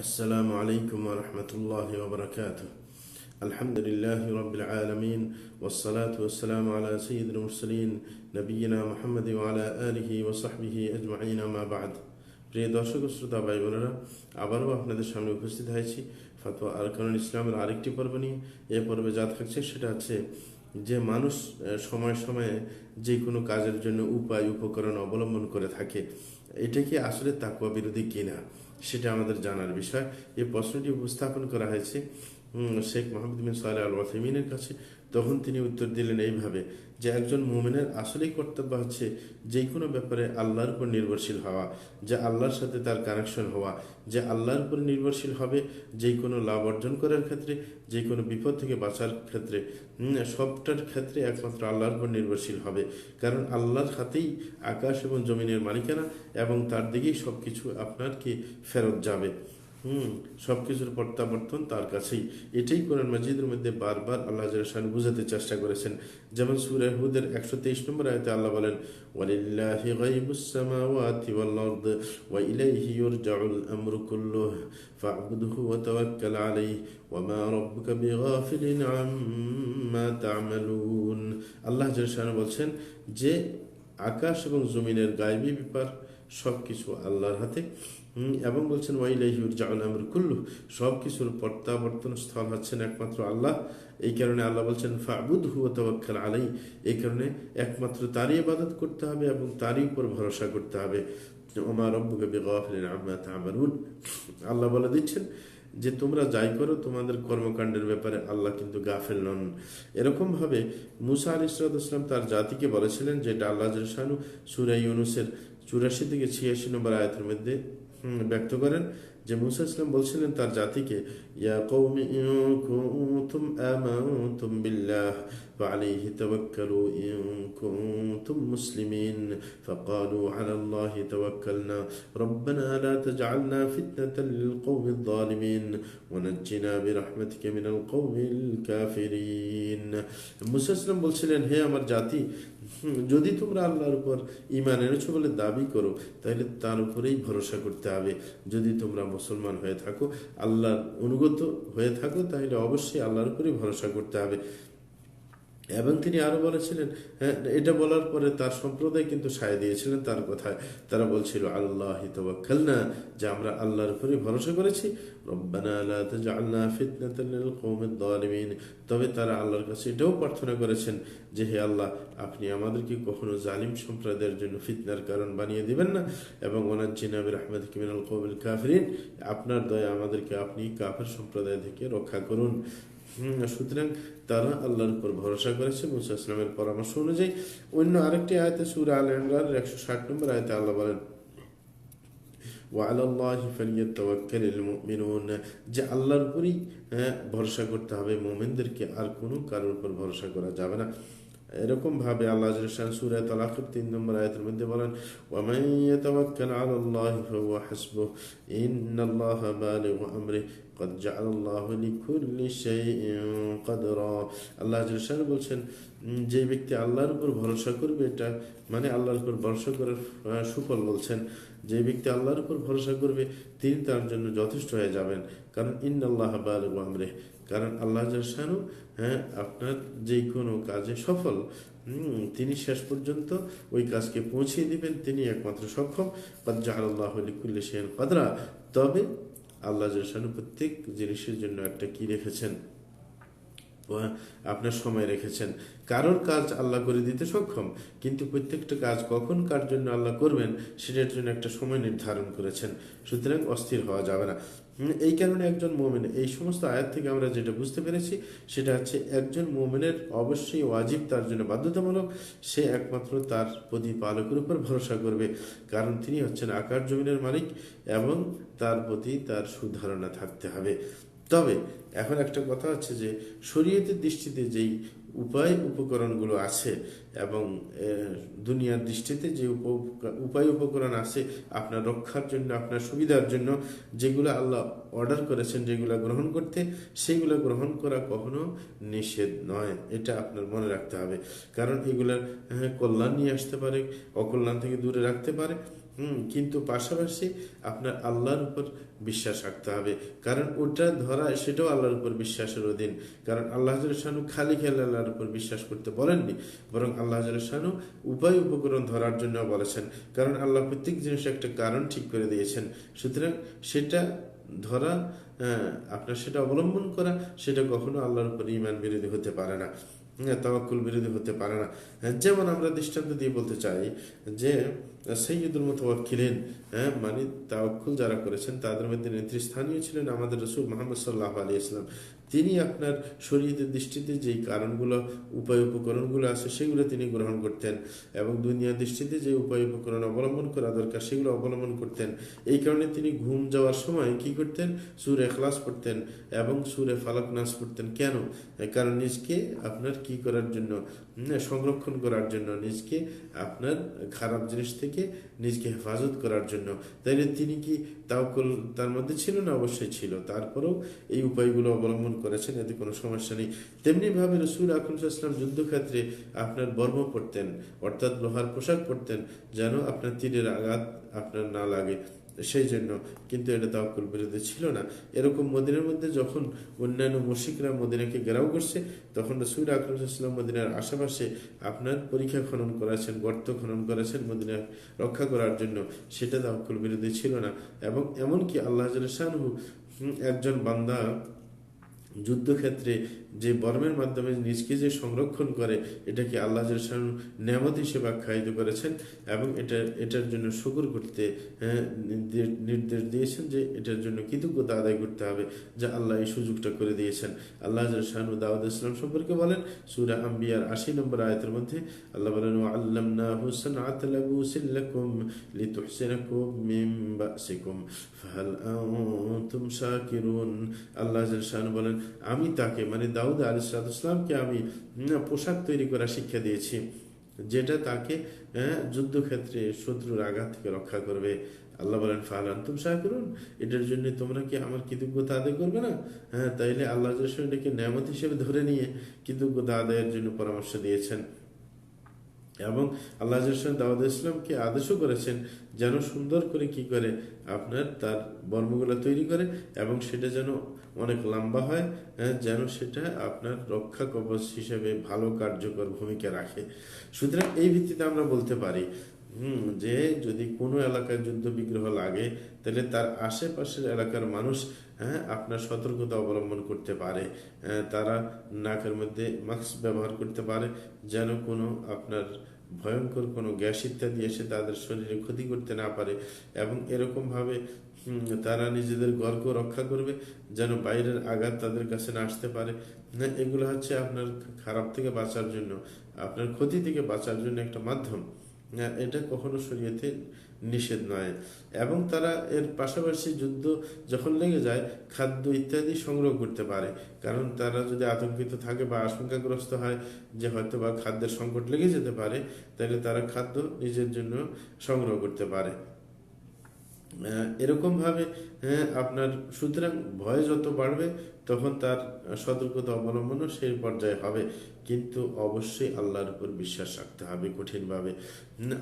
السلام عليكم ورحمة الله وبركاته الحمد لله رب العالمين والصلاة والسلام على سيد المرسلين نبينا محمد وعلى آله وصحبه أجمعين ما بعد প্রিয় দর্শক ও শ্রোতা ভাই বোনেরা আবারও আপনাদের সামনে উপস্থিত হয়েছি ফাতোয়া আরকানুল ইসলামের আরেকটি পর্ব নিয়ে এ পর্বে যা থাকছে সেটা হচ্ছে যে মানুষ আহ, সময় সময়ে যে কোনো কাজের জন্য উপায় উপকরণ অবলম্বন করে থাকে এটা কি আসলে তাকুয়া বিরোধী কিনা সেটা আমাদের জানার বিষয়। এই প্রশ্নটি উপস্থাপন করা হয়েছে শেখ মোহাম্মদ বিন সালে আল ওয়াসিমিনের কাছে। তখন তিনি উত্তর দিলেন এইভাবে যে একজন মোমেনের আসলেই কর্তব্য হচ্ছে যে কোনো ব্যাপারে আল্লাহর উপর নির্ভরশীল হওয়া, যে আল্লাহর সাথে তার কানেকশন হওয়া, যে আল্লাহর উপর নির্ভরশীল হবে যে কোনো লাভ অর্জন করার ক্ষেত্রে যে কোনো বিপদ থেকে বাঁচার ক্ষেত্রে সবটার ক্ষেত্রে একমাত্র আল্লাহর উপর নির্ভরশীল হবে। কারণ আল্লাহর হাতেই আকাশ এবং জমিনের মালিকানা এবং তার দিকেই সব কিছু আপনার কি ফেরত যাবে। হুম, সবকিছুর প্রত্যাবর্তন তার কাছেই। এটাই কোরআন মাজিদের মধ্যে বারবার আল্লাহ জালাশান বুঝাতে চেষ্টা করেছেন। যেমন সূরা হুদের একশো তেইশ নম্বর আয়তে আল্লাহ বলেন, ওয়ালিল্লাহি গায়বুস সামাওয়াতি ওয়াল আরদ, ওয়া ইলাইহি ইউরজাউল আমরু কুল্লুহু, ফা'বুদহু ওয়া তাওয়াক্কাল আলাইহি, ওয়া মা রাব্বুকা বিগাফিলিন আম্মা তা'মালুন। আল্লাহ জালাশান বলছেন, যে আকাশ এবং জমিনের গায়বী ব্যাপার সবকিছু আল্লাহর হাতে। এবং বলছেন ওয়াইলাইহুর জাউল আমর কুল্লু সব কিছুর প্রত্যাবর্তন স্থল হচ্ছেন একমাত্র আল্লাহ। এই কারণে আল্লাহ বলছেন ফাবুদ হু তওয়াক্কাল আলাই এই কারণে একমাত্র তারই ইবাদত করতে হবে এবং তারই উপর ভরসা করতে হবে। ওমা রব্বুকা বিগাফিলিন আল্লাহ বলে দিচ্ছেন যে, তোমরা যাই করো, তোমাদের কর্মকাণ্ডের ব্যাপারে আল্লাহ কিন্তু গাফেল নন। এরকমভাবে মুসা আলী ইসলাম তার জাতিকে বলেছিলেন, যেটা আল্লাহ জলশানু সুরাই ইউনুসের চুরাশি থেকে ছিয়াশি নম্বর আয়াতের মধ্যে ব্যক্ত করেন যে মুসা ইসলাম বলছিলেন তার জাতিকে ইয়া কওমি ইন কুনতুম আমানতুম বিল্লাহ فعليه توكلوا إن كنتم مسلمين فقالوا على الله توكلنا ربنا لا تجعلنا فتنة للقوم الظالمين ونجنا برحمتك من القوم الكافرين মুসা ইসলাম বলছিলেন হে আমার জাতি হুম, যদি তোমরা আল্লাহর উপর ইমান এনেছো বলে দাবি করো, তাহলে তার উপরেই ভরসা করতে হবে। যদি তোমরা মুসলমান হয়ে থাকো, আল্লাহর অনুগত হয়ে থাকো, তাহলে অবশ্যই আল্লাহর উপরেই ভরসা করতে হবে। এবং তিনি আরও বলেছিলেন হ্যাঁ এটা বলার পরে তার সম্প্রদায় কিন্তু সায় দিয়েছিলেন তার কথায়। তারা বলছিল, আল্লাহ না যে আমরা আল্লাহর উপরে ভরসা করেছি। তবে তারা আল্লাহর কাছে এটাও প্রার্থনা করেছেন যে, হে আল্লাহ, আপনি আমাদেরকে কখনো জালিম সম্প্রদায়ের জন্য ফিতনার কারণ বানিয়ে দিবেন না। এবং ওনাজ্জিনা বিরহমাতিকা মিনাল কওমিল কাফরিন, আপনার দয়া আমাদেরকে আপনি কাফের সম্প্রদায় থেকে রক্ষা করুন। সুতরাং তারা আল্লাহর উপর ভরসা করেছে মুসা ইসলামের পরামর্শ অনুযায়ী অন্য আরেকটি আয়তে সুরা আল ইমরানের একশো ষাট নম্বর আয়তে আল্লাহ বলেন وعلى الله فليتوكل المؤمنون যে আল্লাহর উপরই হ্যাঁ, ভরসা করতে হবে মোমেনদেরকে আর কোনো কারোর উপর ভরসা করা যাবে না এরকম ভাবে আল্লাহ সুরা তালাকের তিন নম্বর আয়াতের মধ্যে বলেন ওয়ামান ইয়াতাওয়াক্কাল আলা আল্লাহ ফাহুয়া হাসবুহ ইন্নাল্লাহা বালিগু আমরিহি কদ আল্লাহ জলসান বলছেন, যে ব্যক্তি আল্লাহর উপর ভরসা করবে, এটা মানে আল্লাহর উপর ভরসা করার সুফল বলছেন। যে ব্যক্তি আল্লাহর উপর ভরসা করবে, তিনি তার জন্য যথেষ্ট হয়ে যাবেন। কারণ ইন আল্লাহ বালরে কারণ, আল্লাহ জলসানু হ্যাঁ আপনার যে কোনো কাজে সফল তিনি শেষ পর্যন্ত ওই কাজকে পৌঁছিয়ে দিবেন, তিনি একমাত্র সক্ষম। বা জাহ আল্লাহ কাদরা তবে আল্লাহ জাল্লাহু প্রত্যেক জিনিসের জন্য একটা কি রেখেছেন? আপনার সময় রেখেছেন। কারোর কাজ আল্লাহ করে দিতে সক্ষম, কিন্তু প্রত্যেকটা কাজ কখন কার জন্য আল্লাহ করবেন, সেটার জন্য একটা সময় নির্ধারণ করেছেন। সুতরাং অস্থির হওয়া যাবে না। এই কারণে একজন মোমেন, এই সমস্ত আয়াত থেকে আমরা যেটা বুঝতে পেরেছি, সেটা হচ্ছে একজন মোমেনের অবশ্যই ওয়াজিব তার জন্য বাধ্যতামূলক, সে একমাত্র তার প্রতিপালকের উপর ভরসা করবে। কারণ তিনি হচ্ছেন আকার জমিনের মালিক এবং তার প্রতি তার সুধারণা থাকতে হবে। তবে এখন একটা কথা হচ্ছে যে, শরীয়তের দৃষ্টিতে যেই উপায় উপকরণগুলো আছে এবং দুনিয়ার দৃষ্টিতে যে উপ- উপায় উপকরণ আছে আপনার রক্ষার জন্য আপনার সুবিধার জন্য যেগুলো আল্লাহ অর্ডার করেছেন যেগুলো গ্রহণ করতে সেগুলো গ্রহণ করা কখনো নিষেধ নয়। এটা আপনার মনে রাখতে হবে। কারণ এগুলা হ্যাঁ, কল্যাণ নিয়ে আসতে পারে অকল্যাণ থেকে দূরে রাখতে পারে। হুম, কিন্তু পাশাপাশি আপনার আল্লাহর উপর বিশ্বাস রাখতে হবে। কারণ ওটা ধরা, সেটাও আল্লাহর উপর বিশ্বাসের অধীন। কারণ আল্লাহ শানু খালি খেলে আল্লাহর উপর বিশ্বাস করতে বলেননি। বরং আল্লাহ শানু উপায় উপকরণ ধরার জন্য বলেছেন। কারণ আল্লাহ প্রত্যেক জিনিস একটা কারণ ঠিক করে দিয়েছেন। সুতরাং সেটা ধরা আপনার সেটা অবলম্বন করা, সেটা কখনো আল্লাহর উপর ইমান বিরোধী হতে পারে না। তাওয়াক্কুল বিরোধী হতে পারে না। হ্যাঁ, যেমন আমরা দৃষ্টান্ত দিয়ে বলতে চাই যে সেই সৈয়দুল মোতাওয়াক্কিলেন হ্যাঁ মানে তাওয়াক্কুল যারা করেছেন তাদের মধ্যে নেতৃস্থানীয় ছিলেন আমাদের রসুল মোহাম্মদ সাল্লাহ আলী ইসলাম তিনি আপনার শরীরের দৃষ্টিতে যেই কারণগুলো, উপায় উপকরণগুলো আছে, সেগুলো তিনি গ্রহণ করতেন এবং দুনিয়ার দৃষ্টিতে যে উপায় উপকরণ অবলম্বন করা দরকার, সেগুলো অবলম্বন করতেন। এই কারণে তিনি ঘুম যাওয়ার সময় কি করতেন? সুরে এখলাস পড়তেন এবং সুরে ফালাক নাচ পড়তেন। কেন? কারণ নিজকে আপনার কি করার জন্য? সংরক্ষণ করার জন্য, নিজকে আপনার খারাপ জিনিস থেকে নিজকে হেফাজত করার জন্য। তাইলে তিনি কি তাওকল তার মধ্যে ছিল না? অবশ্যই ছিল। তারপরেও এই উপায়গুলো অবলম্বন করেছেন, এতে কোনো সমস্যা নেই। তেমনি ভাবে রসুল আকরম ইসলাম যুদ্ধক্ষেত্রে আপনার বর্ম পড়তেন অর্থাৎ লোহার পোশাক পরতেন, যেন আপনার তীরের আঘাত আপনার না লাগে। সেই জন্য কিন্তু এটা তাওকুল বিরোধী ছিল না। এরকম মদিনার মধ্যে যখন অন্যান্য মুশিকরা মদিনাকে ঘেরাও করছে, তখন রসুল আকরম ইসলাম মদিনার আশেপাশে আপনার পরীক্ষা খনন করেছেন, গর্ত খনন করেছেন মদিনা রক্ষা করার জন্য। সেটা তাওকুল বিরোধী ছিল না। এবং এমনকি আল্লাহ শাহরু একজন বান্দা যুদ্ধক্ষেত্রে যে বর্মের মাধ্যমে নিজকে যে সংরক্ষণ করে এটাকে আল্লাহ নেয়ামত হিসেবে আখ্যায়িত করেছেন এবং এটা এটার জন্য শুকুর করতে হ্যাঁ, নির্দেশ দিয়েছেন যে এটার জন্য কৃতজ্ঞতা আদায় করতে হবে যা আল্লাহ এই সুযোগটা করে দিয়েছেন। আল্লাহ জালসান দাউদ ইসলাম সম্পর্কে বলেন সুরা আম্বিয়ার আশি নম্বর আয়তের মধ্যে আল্লাহ বলেন আল্লাহ বলেন আমি তাকে মানে দাউদ আলিসালামকে আমি পোশাক তৈরি করা শিক্ষা দিয়েছি যেটা তাকে হ্যাঁ, যুদ্ধক্ষেত্রে শত্রুর আঘাত থেকে রক্ষা করবে। আল্লাহ বলেন ফাহান তুম সাহা করুন এটার জন্য তোমরা কি আমার কৃতজ্ঞতা আদায় করবে না? হ্যাঁ তাইলে আল্লাহ এটাকে ন্যামত হিসেবে ধরে নিয়ে কৃতজ্ঞতা আদায়ের জন্য পরামর্শ দিয়েছেন। এবং আল্লাহ দাউদ ইসলামকে আদেশও করেছেন যেন সুন্দর করে কি করে আপনার তার বর্মগুলো তৈরি করে এবং সেটা যেন অনেক লম্বা হয় হ্যাঁ, যেন সেটা আপনার রক্ষা কবচ হিসেবে ভালো কার্যকর ভূমিকা রাখে। সুতরাং এই ভিত্তিতে আমরা বলতে পারি হুম যে যদি কোনো এলাকায় যুদ্ধ বিগ্রহ লাগে তাহলে তার আশেপাশের এলাকার মানুষ হ্যাঁ আপনার সতর্কতা অবলম্বন করতে পারে। হ্যাঁ, তারা নাকের মধ্যে মাস্ক ব্যবহার করতে পারে যেন কোনো আপনার ভয়ঙ্কর কোনো গ্যাস ইত্যাদি এসে তাদের শরীরে ক্ষতি করতে না পারে এবং এরকমভাবে তারা নিজেদের গর্গ রক্ষা করবে যেন বাইরের আঘাত তাদের কাছে না আসতে পারে। এগুলো হচ্ছে আপনার খারাপ থেকে বাঁচার জন্য, আপনার ক্ষতি থেকে বাঁচার জন্য একটা মাধ্যম। এটা কখনো শরীয়তে নিষেধ নয়। এবং তারা এর পাশাপাশি যুদ্ধ যখন লেগে যায়, খাদ্য ইত্যাদি সংগ্রহ করতে পারে। কারণ তারা যদি আতঙ্কিত থাকে বা আশঙ্কাগ্রস্ত হয় যে হয়তো বা খাদ্যের সংকট লেগে যেতে পারে, তাহলে তারা খাদ্য নিজের জন্য সংগ্রহ করতে পারে। এরকমভাবে হ্যাঁ আপনার, সুতরাং ভয় যত বাড়বে, তখন তার সতর্কতা অবলম্বনও সেই পর্যায়ে হবে। কিন্তু অবশ্যই আল্লাহর উপর বিশ্বাস রাখতে হবে কঠিনভাবে।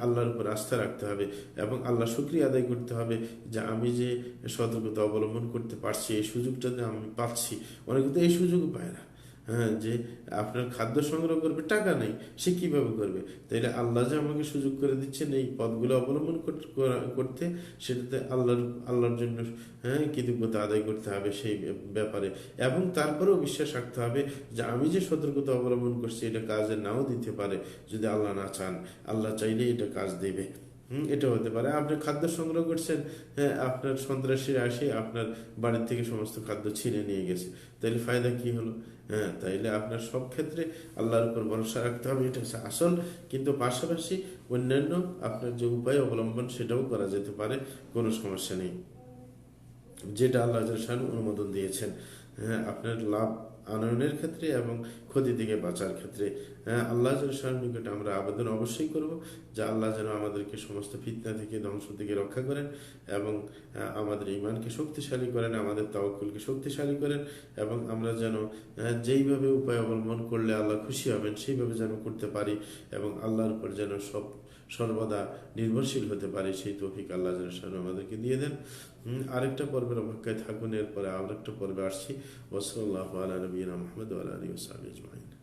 আল্লাহর উপর আস্থা রাখতে হবে এবং আল্লাহ শুক্রিয়া আদায় করতে হবে যে আমি যে সতর্কতা অবলম্বন করতে পারছি, এই সুযোগটা যে আমি পাচ্ছি। অনেকে তো এই সুযোগ পায় না। হ্যাঁ যে আপনার খাদ্য সংগ্রহ করবে, টাকা নেই, সে কীভাবে করবে? তাইলে আল্লাহ যে আমাকে সুযোগ করে দিচ্ছেন এই পথগুলো অবলম্বন কর- করতে, সেটাতে আল্লাহর আল্লাহর জন্য হ্যাঁ কৃতজ্ঞতা আদায় করতে হবে সেই ব্যাপারে। এবং তারপরেও বিশ্বাস রাখতে হবে যে আমি যে সতর্কতা অবলম্বন করছি, এটা কাজে নাও দিতে পারে যদি আল্লাহ না চান। আল্লাহ চাইলে এটা কাজ দেবে। এটা হতে পারে। আপনি খাদ্য সংগ্রহ করছেন হ্যাঁ আপনার সন্ত্রাসীরা আসে আপনার বাড়ির থেকে সমস্ত খাদ্য ছিঁড়ে নিয়ে গেছে। তাইলে ফায়দা কি হলো? হ্যাঁ তাইলে আপনার সব ক্ষেত্রে আল্লাহর উপর ভরসা রাখতে হবে, এটা হচ্ছে আসল। কিন্তু পাশাপাশি অন্যান্য আপনার যে উপায় অবলম্বন, সেটাও করা যেতে পারে, কোনো সমস্যা নেই। যেটা আল্লাহ অনুমোদন দিয়েছেন হ্যাঁ আপনার লাভ আনয়নের ক্ষেত্রে এবং ক্ষতি থেকে বাঁচার ক্ষেত্রে হ্যাঁ আল্লাহ শাহর নিকটে আমরা আবেদন অবশ্যই করব, যে আল্লাহ যেন আমাদেরকে সমস্ত ফিতনা থেকে ধ্বংস থেকে রক্ষা করেন এবং আমাদের ইমানকে শক্তিশালী করেন, আমাদের তাওকুলকে শক্তিশালী করেন এবং আমরা যেন যেইভাবে উপায় অবলম্বন করলে আল্লাহ খুশি হবেন, সেইভাবে যেন করতে পারি এবং আল্লাহর উপর যেন সব সর্বদা নির্ভরশীল হতে পারি, সেই তৌফিক আল্লাহ আমাদেরকে দিয়ে দেন। আরেকটা পর্বের অপেক্ষায় থাকুন, এরপরে আরেকটা পর্বে আসছি। ওসল্লাহ আলা নবীনা মোহাম্মদ আলী আজমাইন।